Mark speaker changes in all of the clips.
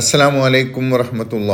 Speaker 1: അസ്സലാമു അലൈക്കും വറഹമത്തുള്ള.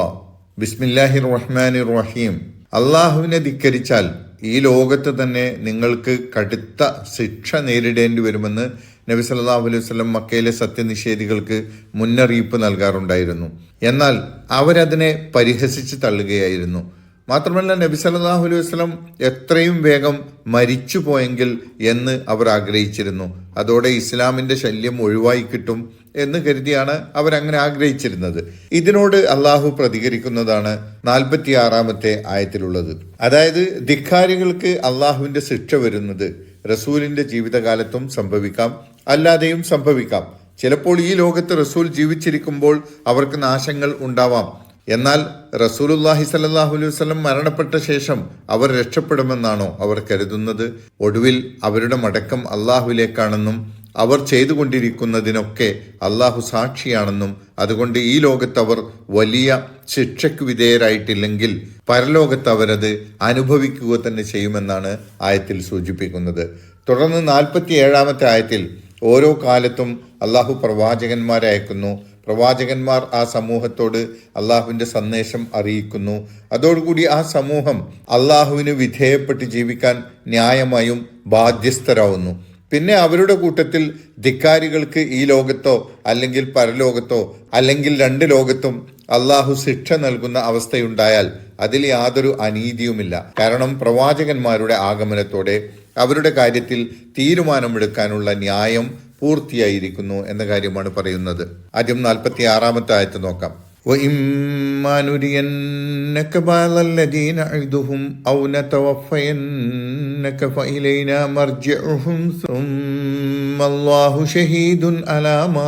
Speaker 1: ബിസ്മില്ലാഹി റഹ്മാൻ റഹീം അള്ളാഹുവിനെ ധിക്കരിച്ചാൽ ഈ ലോകത്ത് തന്നെ നിങ്ങൾക്ക് കടുത്ത ശിക്ഷ നേരിടേണ്ടി വരുമെന്ന് നബി സല്ലല്ലാഹു അലൈഹി വസ്ലം മക്കയിലെ സത്യനിഷേധികൾക്ക് മുന്നറിയിപ്പ് നൽകാറുണ്ടായിരുന്നു. എന്നാൽ അവരതിനെ പരിഹസിച്ച് തള്ളുകയായിരുന്നു. മാത്രമല്ല നബി സല്ലാഹു അലൈഹി വസ്ലം എത്രയും വേഗം മരിച്ചു പോയെങ്കിൽ എന്ന് അവർ ആഗ്രഹിച്ചിരുന്നു. അതോടെ ഇസ്ലാമിന്റെ ശല്യം ഒഴിവായി കിട്ടും എന്ന് കരുതിയാണ് അവരങ്ങനെ ആഗ്രഹിച്ചിരുന്നത്. ഇതിനോട് അള്ളാഹു പ്രതികരിക്കുന്നതാണ് നാൽപ്പത്തി ആറാമത്തെ ആയത്തിലുള്ളത്. അതായത് ധിക്കാരികൾക്ക് അള്ളാഹുവിന്റെ ശിക്ഷ വരുന്നത് റസൂലിന്റെ ജീവിതകാലത്തും സംഭവിക്കാം അല്ലാതെയും സംഭവിക്കാം. ചിലപ്പോൾ ഈ ലോകത്ത് റസൂൽ ജീവിച്ചിരിക്കുമ്പോൾ അവർക്ക് നാശങ്ങൾ ഉണ്ടാവാം. എന്നാൽ റസൂലുല്ലാഹി സല്ലാഹു അലൈഹി വസ്ലം മരണപ്പെട്ട ശേഷം അവർ രക്ഷപ്പെടുമെന്നാണോ അവർ കരുതുന്നത്? ഒടുവിൽ അവരുടെ മടക്കം അള്ളാഹുവിലേക്കാണെന്നും അവർ ചെയ്തുകൊണ്ടിരിക്കുന്നതിനൊക്കെ അള്ളാഹു സാക്ഷിയാണെന്നും അതുകൊണ്ട് ഈ ലോകത്ത് അവർ വലിയ ശിക്ഷയ്ക്ക് വിധേയരായിട്ടില്ലെങ്കിൽ പരലോകത്ത് അവരത് അനുഭവിക്കുക തന്നെ ചെയ്യുമെന്നാണ് ആയത്തിൽ സൂചിപ്പിക്കുന്നത്. തുടർന്ന് നാൽപ്പത്തി ഏഴാമത്തെ ആയത്തിൽ ഓരോ കാലത്തും അള്ളാഹു പ്രവാചകന്മാരെ അയക്കുന്നു. പ്രവാചകന്മാർ ആ സമൂഹത്തോട് അള്ളാഹുവിന്റെ സന്ദേശം അറിയിക്കുന്നു. അതോടുകൂടി ആ സമൂഹം അള്ളാഹുവിന് വിധേയപ്പെട്ട് ജീവിക്കാൻ ന്യായമായും ബാധ്യസ്ഥരാവുന്നു. പിന്നെ അവരുടെ കൂട്ടത്തിൽ ധിക്കാരികൾക്ക് ഈ ലോകത്തോ അല്ലെങ്കിൽ പരലോകത്തോ അല്ലെങ്കിൽ രണ്ട് ലോകത്തും അള്ളാഹു ശിക്ഷ നൽകുന്ന അവസ്ഥയുണ്ടായാൽ അതിൽ യാതൊരു അനീതിയുമില്ല. കാരണം പ്രവാചകന്മാരുടെ ആഗമനത്തോടെ അവരുടെ കാര്യത്തിൽ തീരുമാനമെടുക്കാനുള്ള ന്യായം പൂർത്തിയായിരിക്കുന്നു എന്ന കാര്യമാണ് പറയുന്നത് ആദ്യം നാൽപ്പത്തി ആറാമത്തെ ആയത്ത് നോക്കാം وإما نرينك بعض الذي نعدهم أو نتوفينك فإلينا مرجعهم ثم الله شهيد على ما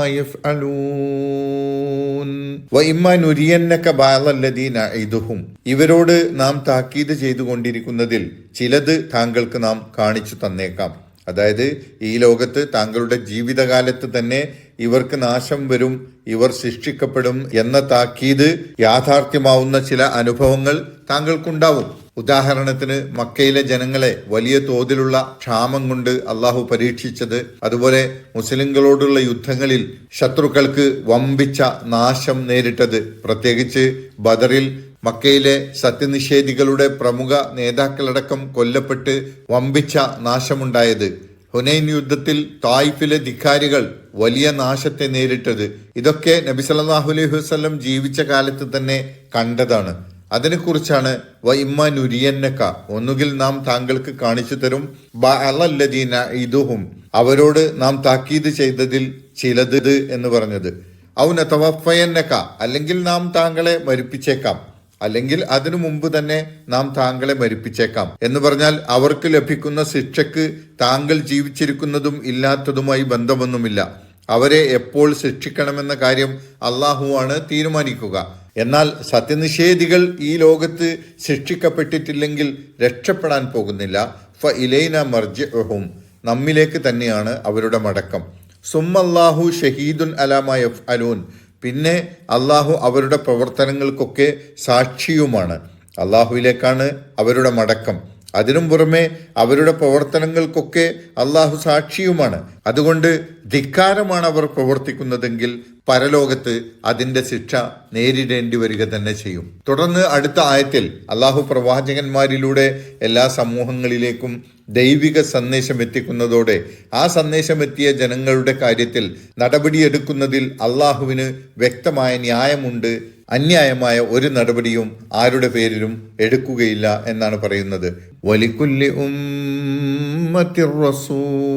Speaker 1: يفعلون وإما نرينك بعض الذي نعدهم ഇവരോട് നാം താക്കീത് ചെയ്തുകൊണ്ടിരിക്കുന്നതിൽ ചിലത് താങ്കൾക്ക് നാം കാണിച്ചു തന്നേക്കാം അതായത് ഈ ലോകത്ത് താങ്കളുടെ ജീവിതകാലത്ത് തന്നെ ഇവർക്ക് നാശം വരും ഇവർ ശിക്ഷിക്കപ്പെടും എന്ന താക്കീത് യാഥാർത്ഥ്യമാവുന്ന ചില അനുഭവങ്ങൾ താങ്കൾക്കുണ്ടാവും. ഉദാഹരണത്തിന് മക്കയിലെ ജനങ്ങളെ വലിയ തോതിലുള്ള ക്ഷാമം കൊണ്ട് അള്ളാഹു പരീക്ഷിച്ചത്. അതുപോലെ മുസ്ലിങ്ങളോടുള്ള യുദ്ധങ്ങളിൽ ശത്രുക്കൾക്ക് വമ്പിച്ച നാശം നേരിട്ടത്. പ്രത്യേകിച്ച് ബദറിൽ മക്കയിലെ സത്യനിഷേധികളുടെ പ്രമുഖ നേതാക്കളടക്കം കൊല്ലപ്പെട്ട് വമ്പിച്ച നാശമുണ്ടായത്. ഹുനൈൻ യുദ്ധത്തിൽ തായിഫിലെ ധിക്കാരികൾ വലിയ നാശത്തെ നേരിട്ടത്. ഇതൊക്കെ നബി സല്ലല്ലാഹു അലൈഹി വസല്ലം ജീവിച്ച കാലത്ത് തന്നെ കണ്ടതാണ്. അതിനെക്കുറിച്ചാണ് വ ഇമ്മ നുരിയന്നക്ക. ഒന്നുകിൽ നാം താങ്കൾക്ക് കാണിച്ചു തരും. ബഅലല്ലദീന ഇതുഹും അവരോട് നാം താക്കീത് ചെയ്തതിൽ ചിലത് എന്ന് പറഞ്ഞത്. ഔ തവഫയന്നക്ക അല്ലെങ്കിൽ നാം താങ്കളെ മരിപ്പിച്ചേക്കാം. അല്ലെങ്കിൽ അതിനു മുമ്പ് തന്നെ നാം താങ്കളെ മരിപ്പിച്ചേക്കാം. എന്ന് പറഞ്ഞാൽ അവർക്ക് ലഭിക്കുന്ന ശിക്ഷക്ക് താങ്കൾ ജീവിച്ചിരിക്കുന്നതും ഇല്ലാത്തതുമായി ബന്ധമൊന്നുമില്ല. അവരെ എപ്പോൾ ശിക്ഷിക്കണമെന്ന കാര്യം അള്ളാഹുവാണ് തീരുമാനിക്കുക. എന്നാൽ സത്യനിഷേധികൾ ഈ ലോകത്ത് ശിക്ഷിക്കപ്പെട്ടിട്ടില്ലെങ്കിൽ രക്ഷപ്പെടാൻ പോകുന്നില്ല. ഫ ഇലൈന മർജുഹും നമ്മിലേക്ക് തന്നെയാണ് അവരുടെ മടക്കം. സുമ്മല്ലാഹു ഷഹീദുൻ അലാമ എഫ് അലൂൻ പിന്നെ അള്ളാഹു അവരുടെ പ്രവർത്തനങ്ങൾക്കൊക്കെ സാക്ഷിയുമാണ്. അള്ളാഹുവിലേക്കാണ് അവരുടെ മടക്കം. അതിനും പുറമെ അവരുടെ പ്രവർത്തനങ്ങൾക്കൊക്കെ അള്ളാഹു സാക്ഷിയുമാണ്. അതുകൊണ്ട് ധിക്കാരമാണ് അവർ പ്രവർത്തിക്കുന്നതെങ്കിൽ പരലോകത്ത് അതിന്റെ ശിക്ഷ നേരിടേണ്ടി വരിക തന്നെ ചെയ്യും. തുടർന്ന് അടുത്ത ആയത്തിൽ അള്ളാഹു പ്രവാചകന്മാരിലൂടെ എല്ലാ സമൂഹങ്ങളിലേക്കും ദൈവിക സന്ദേശം എത്തിക്കുന്നതോടെ ആ സന്ദേശം എത്തിയ ജനങ്ങളുടെ കാര്യത്തിൽ നടപടിയെടുക്കുന്നതിൽ അള്ളാഹുവിന് വ്യക്തമായ ന്യായമുണ്ട്. അന്യായമായ ഒരു നടപടിയും ആരുടെ പേരിലും എടുക്കുകയില്ല എന്നാണ് പറയുന്നത്. വലിക്കുല്ലി ഉമ്മത്തിർ റസൂൽ.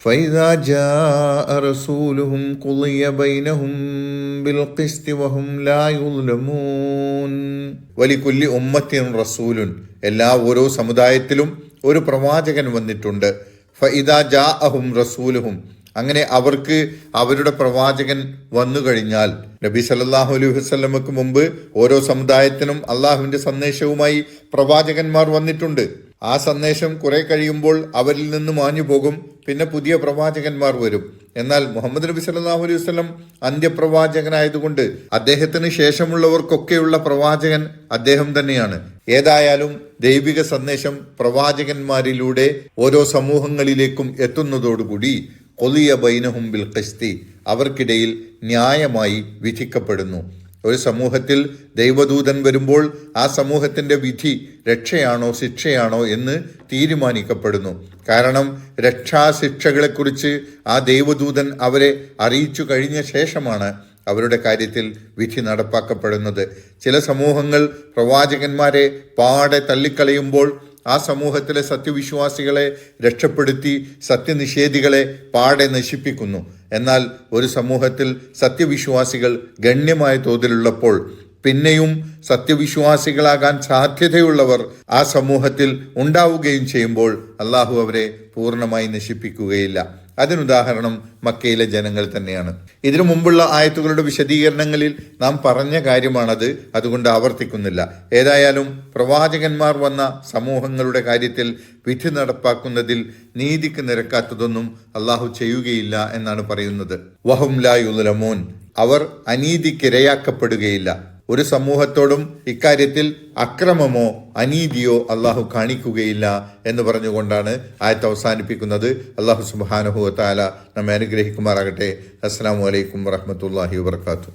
Speaker 1: فإذا جاء رسولهم قضي بينهم بالقسط وهم لا يظلمون വലിക്കുല്ലി ഉമ്മത്തിൻ റസൂലുൻ എല്ലാ ഓരോ സമുദായത്തിലും ഒരു പ്രവാചകൻ വന്നിട്ടുണ്ട് ഫഇദാ ജാഅഹും റസൂലുഹും അങ്ങനെ അവർക്ക് അവരുടെ പ്രവാചകൻ വന്നു കഴിഞ്ഞാൽ നബി സല്ലല്ലാഹു അലൈഹി വസല്ലമക്ക് മുമ്പ് ഓരോ സമുദായത്തിനും അള്ളാഹുവിന്റെ സന്ദേശവുമായി പ്രവാചകന്മാർ വന്നിട്ടുണ്ട് ആ സന്ദേശം കുറെ കഴിയുമ്പോൾ അവരിൽ നിന്ന് മാഞ്ഞു പോകും. പിന്നെ പുതിയ പ്രവാചകന്മാർ വരും. എന്നാൽ മുഹമ്മദ് നബി സല്ലാഹു അലൈഹി വസ്ലം അന്ത്യപ്രവാചകനായതുകൊണ്ട് അദ്ദേഹത്തിന് ശേഷമുള്ളവർക്കൊക്കെയുള്ള പ്രവാചകൻ അദ്ദേഹം തന്നെയാണ്. ഏതായാലും ദൈവിക സന്ദേശം പ്രവാചകന്മാരിലൂടെ ഓരോ സമൂഹങ്ങളിലേക്കും എത്തുന്നതോടുകൂടി കൊലിയ ബൈനഹും ബിൽ ഖസ്തി അവർക്കിടയിൽ ന്യായമായി വിധിക്കപ്പെടുന്നു. ഒരു സമൂഹത്തിൽ ദൈവദൂതൻ വരുമ്പോൾ ആ സമൂഹത്തിന്റെ വിധി രക്ഷയാണോ ശിക്ഷയാണോ എന്ന് തീരുമാനിക്കപ്പെടുന്നു. കാരണം രക്ഷാശിക്ഷകളെക്കുറിച്ച് ആ ദൈവദൂതൻ അവരെ അറിയിച്ചു കഴിഞ്ഞ ശേഷമാണ് അവരുടെ കാര്യത്തിൽ വിധി നടപ്പാക്കപ്പെടുന്നത്. ചില സമൂഹങ്ങൾ പ്രവാചകന്മാരെ പാടെ തള്ളിക്കളയുമ്പോൾ ആ സമൂഹത്തിലെ സത്യവിശ്വാസികളെ രക്ഷപ്പെടുത്തി സത്യനിഷേധികളെ പാടെ നശിപ്പിക്കുന്നു. എന്നാൽ ഒരു സമൂഹത്തിൽ സത്യവിശ്വാസികൾ ഗണ്യമായ തോതിലുള്ളപ്പോൾ പിന്നെയും സത്യവിശ്വാസികളാകാൻ സാധ്യതയുള്ളവർ ആ സമൂഹത്തിൽ ഉണ്ടാവുകയും ചെയ്യുമ്പോൾ അള്ളാഹു അവരെ പൂർണമായി നശിപ്പിക്കുകയില്ല. അതിനുദാഹരണം മക്കയിലെ ജനങ്ങൾ തന്നെയാണ്. ഇതിനു മുമ്പുള്ള ആയത്തുകളുടെ വിശദീകരണങ്ങളിൽ നാം പറഞ്ഞ കാര്യമാണത് അതുകൊണ്ട് ആവർത്തിക്കുന്നില്ല. ഏതായാലും പ്രവാചകന്മാർ വന്ന സമൂഹങ്ങളുടെ കാര്യത്തിൽ വിധി നടപ്പാക്കുന്നതിൽ നീതിക്ക് നിരക്കാത്തതൊന്നും അള്ളാഹു ചെയ്യുകയില്ല എന്നാണ് പറയുന്നത്. വഹും ലാ യുലമോൻ. അവർ അനീതിക്കിരയാക്കപ്പെടുകയില്ല ഒരു സമൂഹത്തോടും ഇക്കാര്യത്തിൽ അക്രമമോ അനീതിയോ അള്ളാഹു കാണിക്കുകയില്ല എന്ന് പറഞ്ഞുകൊണ്ടാണ് ആയത്ത് അവസാനിപ്പിക്കുന്നത്. അള്ളാഹു സുബാനുഹു താല നമ്മെ അനുഗ്രഹിക്കുമാറാകട്ടെ. അസ്സാം വലൈക്കും വറഹമത്തല്ലാഹി വാത്തു